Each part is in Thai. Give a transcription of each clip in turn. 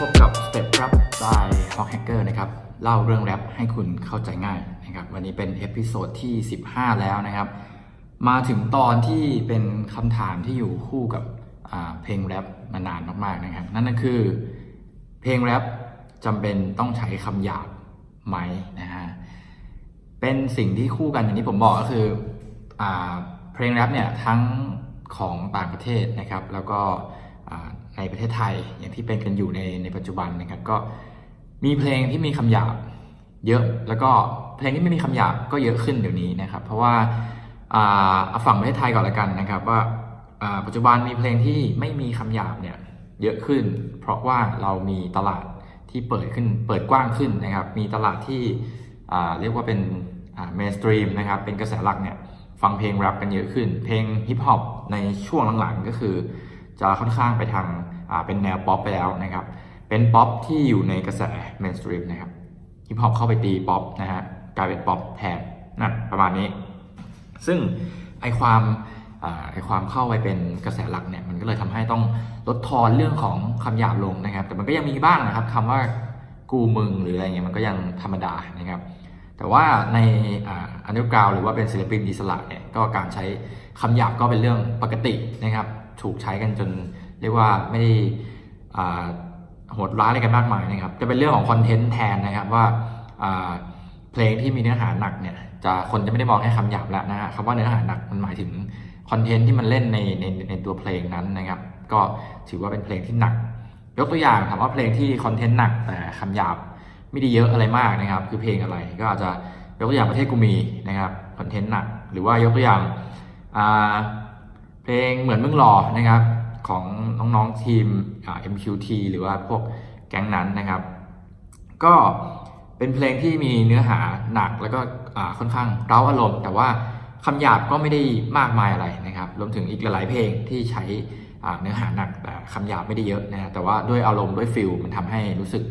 พบกับ Step Rap by Hawk Hacker นะครับ เล่าเรื่องแรปให้คุณเข้าใจง่ายนะครับ วันนี้เป็นเอพิโซดที่ 15 แล้วนะครับ มาถึงตอนที่เป็นคำถามที่อยู่คู่กับเพลงแรปมานานมากๆนะครับ นั่นก็คือเพลงแรปจำเป็นต้องใช้คำหยาบไหมนะฮะ เป็นสิ่งที่คู่กันอย่างที่ผมบอกก็คืออเพลงแรปเนี่ยทั้งของต่างประเทศนะครับ แล้วก็ ในประเทศไทยอย่างที่เป็นกันอยู่ในในปัจจุบันนะครับก็มีเพลงที่มีคำหยาบเยอะแล้วก็เพลงที่ไม่มีคำหยาบก็เยอะขึ้นเดี๋ยวนี้นะครับ เพราะว่าเอาฝั่งประเทศไทยก่อนละกันนะครับ ว่าปัจจุบันมีเพลงที่ไม่มีคำหยาบเนี่ยเยอะขึ้น เพราะว่าเรามีตลาดที่เปิดขึ้นเปิดกว้างขึ้นนะครับ มีตลาดที่เรียกว่าเป็นเมนสตรีมนะครับเป็นกระแสหลักเนี่ยฟังเพลงแรปกันเยอะขึ้น เพลงฮิปฮอปในช่วงหลังๆก็คือ จะค่อนข้างไปทางเป็นแนวป๊อปไปแล้วนะครับ เป็นป๊อปที่อยู่ในกระแสเมนสตรีมนะครับฮิปฮอปเข้าไปตีป๊อปนะฮะกลายเป็นป๊อปแทนนั่นประมาณนี้ ซึ่งไอความอไอความเข้าไปเป็นกระแสหลักเนี่ยมันก็เลยทำให้ต้องลดทอนเรื่องของคำหยาบลงนะครับ แต่มันก็ยังมีบ้างนะครับคำว่ากูมึงหรืออะไรเงี้ยมันก็ยังธรรมดานะครับ แต่ว่าในอันดอร์กราวหรือว่าเป็นศิลปินอิสระเนี่ยก็การใช้คำหยาบก็เป็นเรื่องปกตินะครับ ถูกใช้กันจนเรียกว่าไม่ได้โหดร้ายอะไรกันมากมายนะครับ จะเป็นเรื่องของคอนเทนต์แทนนะครับว่าอ่าเพลงที่มีเนื้อหาหนักเนี่ยจะคนจะไม่ได้มองแค่คำหยาบแล้วนะฮะคำว่าเนื้อหาหนักมันหมายถึงคอนเทนต์ที่มันเล่นในในในตัวเพลงนั้นนะครับ ก็ถือว่าเป็นเพลงที่หนัก ยกตัวอย่างถามว่าเพลงที่คอนเทนต์หนักแต่คำหยาบไม่ได้เยอะอะไรมากนะครับ คือเพลงอะไรก็อาจจะยกตัวอย่างประเทศกูมีนะครับคอนเทนต์หนัก หรือว่ายกตัวอย่างอ่า เพลงเหมือนมึงหล่อนะครับของน้องๆทีม MQT หรือว่าพวกแก๊งนั้นนะครับ ก็เป็นเพลงที่มีเนื้อหาหนักแล้วก็ค่อนข้างเร้าอารมณ์ แต่ว่าคำหยาบก็ไม่ได้มากมายอะไรนะครับ รวมถึงอีกหลายๆเพลงที่ใช้เนื้อหาหนักแต่คำหยาบไม่ได้เยอะนะแต่ว่าด้วยอารมณ์ด้วยฟิลมันทำให้รู้สึก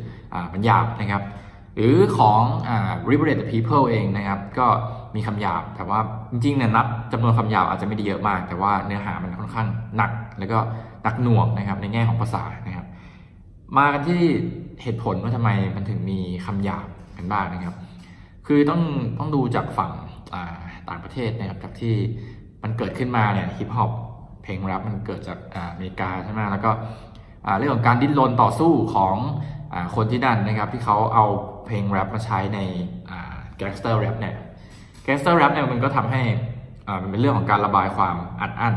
มันหยาบนะครับ หรือของอ่า Liberate the People เองนะครับ ก็ มีคำหยาบ แต่ว่าจริงๆเนี่ยนับจำนวนคำหยาบอาจจะไม่ได้เยอะมาก แต่ว่าเนื้อหามันค่อนข้างหนัก แล้วก็หนักหน่วงนะครับ ในแง่ของภาษานะครับ มากันที่เหตุผลว่าทำไมมันถึงมีคำหยาบกันบ้างนะครับ คือต้องต้องดูจากฝั่งอ่าต่างประเทศนะครับจากที่มันเกิดขึ้นมาเนี่ยฮิปฮอปเพลงแรปมันเกิดจากอ่าอเมริกาใช่ไหมแล้วก็อ่าเรื่องของการดิ้นรนต่อสู้ของอ่าคนที่นั่นนะครับ ที่เขาเอาเพลงแรปมาใช้ในแก๊งสเตอร์แรปเนี่ย แก๊สเตอร์แรปเนี่ยมันก็ทำให้อ่ามันเป็นเรื่องของการระบายความอัดอั้น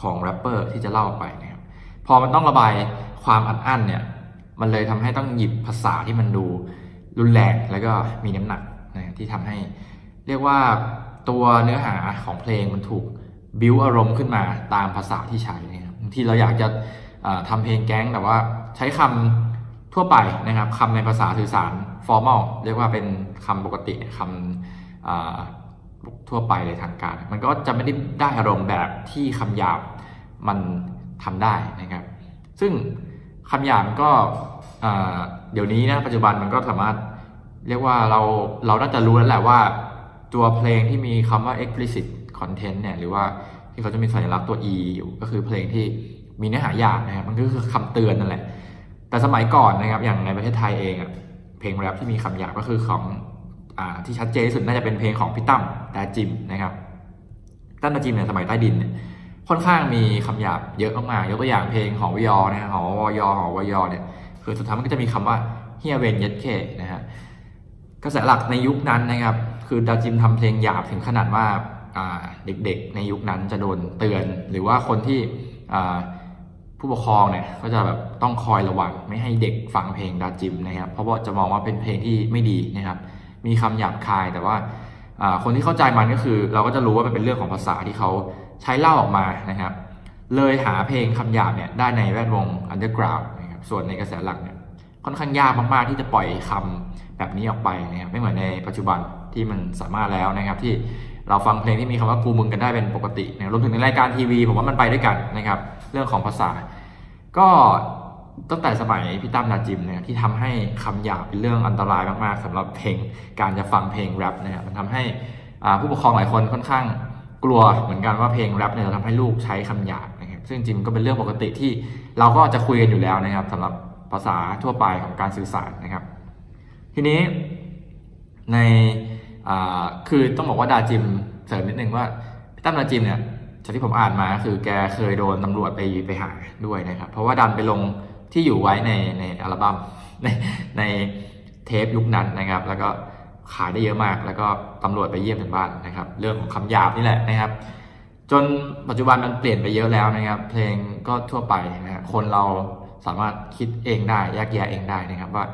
ของแรปเปอร์ที่จะเล่าไปนะครับพอมันต้องระบายความอัดอั้นเนี่ยมันเลยทำให้ต้องหยิบภาษาที่มันดูรุนแรงแล้วก็มีน้ำหนักนะที่ทำให้ เรียกว่าตัวเนื้อหาของเพลงมันถูกบิวอารมณ์ขึ้นมาตามภาษาที่ใช้นะครับบางทีเราอยากจะเอ่อทำเพลงแก๊งแต่ว่าใช้คำทั่วไปนะครับคำในภาษาสื่อสาร formal เรียกว่าเป็นคำปกติคำเอ่อ ทั่วไปเลยทางการ มันก็จะไม่ได้ได้อารมณ์แบบที่คำหยาบมันทำได้นะครับ ซึ่งคำหยาบมันก็เดี๋ยวนี้นะปัจจุบันมันก็สามารถเรียกว่าเราเราน่าจะรู้แล้วแหละว่าตัวเพลงที่มีคำว่า explicit content เนี่ยหรือว่าที่เขาจะมีสัญลักษณ์ตัว e อยู่ก็คือเพลงที่มีเนื้อหาหยาบนะครับมันก็คือคำเตือนนั่นแหละแต่สมัยก่อนนะครับอย่างในประเทศไทยเองอะเพลงแรปที่มีคำหยาบก็คือของ ที่ชัดเจนที่สุดน่าจะเป็นเพลงของพี่ตั้มดาจิมนะครับตั้มดาจิมเนี่ยสมัยใต้ดินเนี่ยค่อนข้างมีคำหยาบเยอะมากๆยกตัวอย่างเพลงหอวิยอนะฮะหอวยอหอวยอเนี่ยคือสุดท้ายมันก็จะมีคำว่าเฮียเวนเย็ดเคนะฮะกระแสหลักในยุคนั้นนะครับ คือดาจิมทำเพลงหยาบถึงขนาดว่าเด็กๆในยุคนั้นจะโดนเตือน หรือว่าคนที่ผู้ปกครองเนี่ยก็จะแบบต้องคอยระวังไม่ให้เด็กฟังเพลงดาจิมนะครับ เพราะว่าจะมองว่าเป็นเพลงที่ไม่ดีนะครับ มีคำหยาบคายแต่ว่าคนที่เข้าใจมันก็คือ เราก็จะรู้ว่ามันเป็นเรื่องของภาษาที่เขาใช้เล่าออกมานะครับ เลยหาเพลงคำหยาบเนี่ยได้ในแวดวง underground นะครับส่วนในกระแสหลักเนี่ยค่อนข้างยากมาก ๆ ที่จะปล่อยคำแบบนี้ออกไปนะครับไม่เหมือนในปัจจุบันที่มันสามารถแล้วนะครับ ที่เราฟังเพลงที่มีคำว่ากูมึงกันได้เป็นปกตินะรวมถึงในรายการทีวี ผมว่ามันไปด้วยกันนะครับ เรื่องของภาษา ก็ ตั้งแต่สมัยพี่ตั้มนาจิมเนี่ยที่ทำให้คำหยาบเป็นเรื่องอันตรายมากๆสำหรับเพลงการจะฟังเพลงแรปนะครับมันทำให้ผู้ปกครองหลายคนค่อนข้างกลัวเหมือนกันว่าเพลงแรปเนี่ยจะทำให้ลูกใช้คำหยาบนะครับซึ่งจริงๆก็เป็นเรื่องปกติที่เราก็จะคุยกันอยู่แล้วนะครับสำหรับภาษาทั่วไปของการสื่อสารนะครับ ทีนี้ในคือต้องบอกว่าดาจิมเสริมนิดนึงว่าพี่ตั้มดาจิมเนี่ยจากที่ผมอ่านมาคือแกเคยโดนตำรวจไปไปหาด้วยนะครับ เพราะว่าดันไปลง ที่อยู่ไว้ในในอัลบั้มในในเทปยุคนั้นนะครับ แล้วก็ขายได้เยอะมาก แล้วก็ตำรวจไปเยี่ยมถึงบ้านนะครับ เรื่องของคำหยาบนี่แหละนะครับ จนปัจจุบันมันเปลี่ยนไปเยอะแล้วนะครับ เพลงก็ทั่วไปนะฮะคนเราสามารถคิดเองได้แยกแยะเองได้นะครับว่า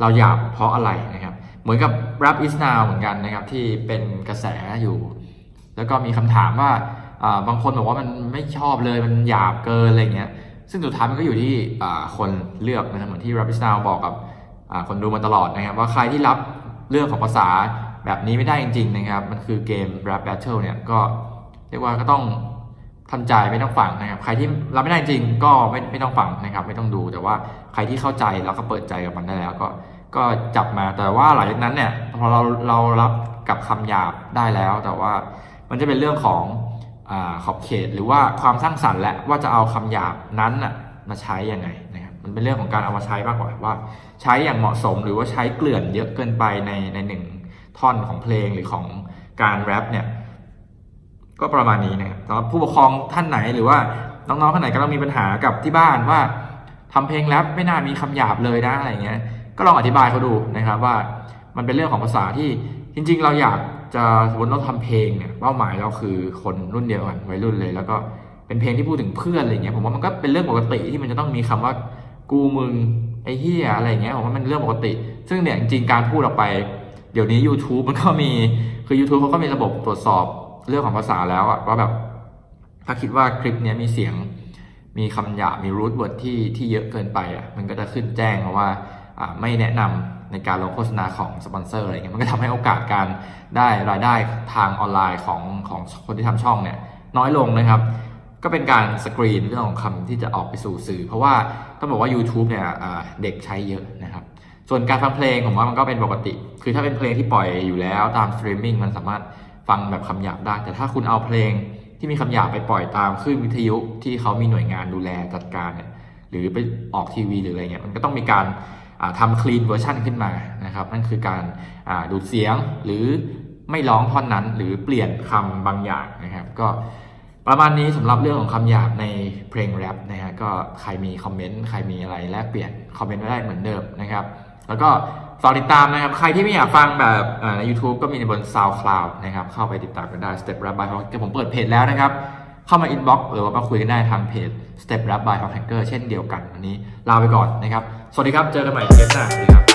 เราหยาบเพราะอะไรนะครับ เหมือนกับ rap is now เหมือนกันนะครับ ที่เป็นกระแสอยู่ แล้วก็มีคำถามว่าอ่าบางคนบอกว่ามันไม่ชอบเลยมันหยาบเกินอะไรเงี้ย ซึ่งสุดท้ายมันก็อยู่ที่คนเลือกนะครับเหมือนที่ rap is now บอกกับคนดูมาตลอดนะครับ ว่าใครที่รับเรื่องของภาษาแบบนี้ไม่ได้จริงๆนะครับ มันคือเกม rap battle เนี่ยก็เรียกว่าก็ต้องทำใจไม่ต้องฟังนะครับ ใครที่รับไม่ได้จริงก็ไม่ไม่ต้องฟังนะครับ ไม่ต้องดูแต่ว่าใครที่เข้าใจแล้วก็เปิดใจกับมันได้แล้วก็ก็จับมาแต่ว่าหลังจากนั้นเนี่ยพอเราเรารับกับคำหยาบได้แล้ว แต่ว่ามันจะเป็นเรื่องของ อขอบเขตหรือว่าความสร้างสรรค์และว่าจะเอาคำหยาบนั้นน่ะมาใช้ยังไงนะครับมันเป็นเรื่องของการเอามาใช้มากกว่าว่า ใช้อย่างเหมาะสมหรือว่าใช้เกลื่อนเยอะเกินไปในในหนึ่งท่อนของเพลงหรือของการแรปเนี่ยก็ประมาณนี้นะครับสำหรับผู้ปกครองท่านไหนหรือว่าน้องๆท่านไหนกำลังมีปัญหากับที่บ้านว่าทำเพลงแรปไม่น่ามีคำหยาบเลยนะอะไรเงี้ยก็ลองอธิบายเขาดูนะครับว่ามันเป็นเรื่องของภาษาที่จริง ๆ เราอยาก จะสมมติเราทำเพลงเนี่ยเป้าหมายเราคือคนรุ่นเดียวกันวัยรุ่นเลย แล้วก็เป็นเพลงที่พูดถึงเพื่อนอะไรเงี้ยผมว่ามันก็เป็นเรื่องปกติที่มันจะต้องมีคำว่ากูมึงไอ้เฮียอะไรเงี้ยผมว่ามันเรื่องปกติ ซึ่งเนี่ยจริงการพูดออกไป เดี๋ยวนี้ YouTube มันก็มีคือ YouTube เขาก็มีระบบตรวจสอบเรื่องของภาษาแล้วอะว่าแบบถ้าคิดว่าคลิปเนี้ยมีเสียงมีคำหยาบมีรูทเวิร์ดที่ที่เยอะเกินไปอะมันก็จะขึ้นแจ้งว่าอ่าไม่แนะนำ ในการลงโฆษณาของสปอนเซอร์อะไรเงี้ยมันก็ทำให้โอกาสการได้รายได้ทางออนไลน์ของของคนที่ทำช่องเนี่ยน้อยลงนะครับ ก็เป็นการสกรีนเรื่องของคำที่จะออกไปสู่สื่อ เพราะว่าต้องบอกว่า YouTube เนี่ยเด็กใช้เยอะนะครับ ส่วนการฟังเพลงผมว่ามันก็เป็นปกติ คือถ้าเป็นเพลงที่ปล่อยอยู่แล้วตามสตรีมมิ่งมันสามารถฟังแบบคำหยาบได้ แต่ถ้าคุณเอาเพลงที่มีคำหยาบไปปล่อยตามคลื่นวิทยุที่เขามีหน่วยงานดูแลจัดการเนี่ยหรือไปออกทีวีหรืออะไรเงี้ยมันก็ต้องมีการ ทำคลีนเวอร์ชันขึ้นมานะครับนั่นคือการดูดเสียงหรือไม่ร้องท่อนนั้น หรือเปลี่ยนคำบางอย่างนะครับ ก็ประมาณนี้สำหรับเรื่องของคำหยาบในเพลงแรปนะฮะก็ใครมีคอมเมนต์ใครมีอะไรแลกเปลี่ยนคอมเมนต์ไว้ได้เหมือนเดิมนะครับ แล้วก็ฝากติดตามนะครับ ใครที่ไม่อยากฟังแบบใน YouTube ก็มีในบน SoundCloud นะครับ เข้าไปติดตามกันได้ Step Rap by Hawk แต่ผมเปิดเพจแล้วนะครับ เข้ามาอินบ็อกซ์หรือว่ามาคุยกันได้ทางเพจ Step Rap by Hawk Hacker เช่นเดียวกันวันนี้ลาไปก่อนนะครับ สวัสดีครับ เจอกันใหม่เทปหน้าสวัสดีครับ